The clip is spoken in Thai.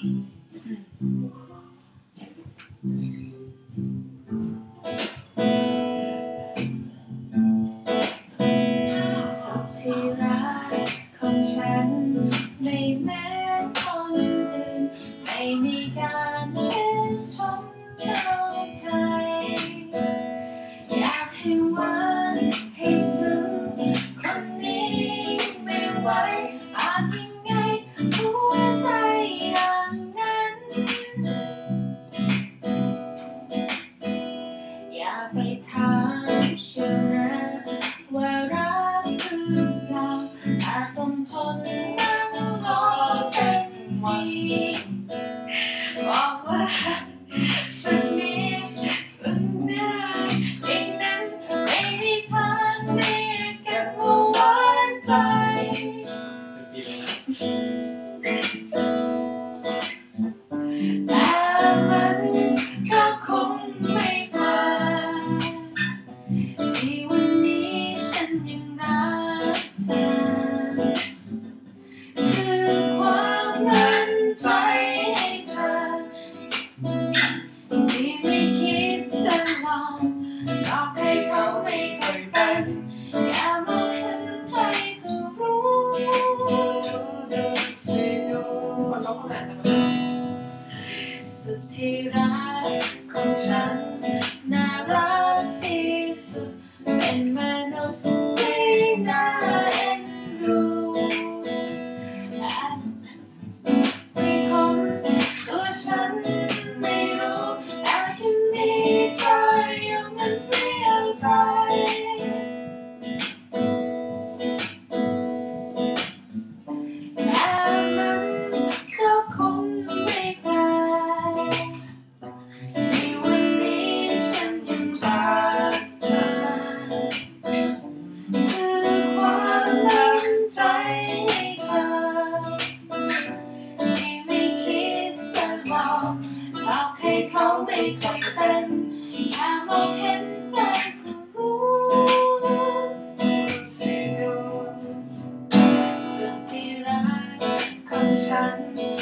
สุดที่รักของฉันไม่แม้ อย่าไปถามเชียวนะว่ารักคือเปล่าอาจต้องทนนั่งรอเป็นปีบอกว่า ไม่เคยเป็นอย่ามองเห็นใครก็รู้สุดที่รักของฉัน ไม่เคยเป็นแค่มองเห็นใครก็รู้สุดที่รักของฉัน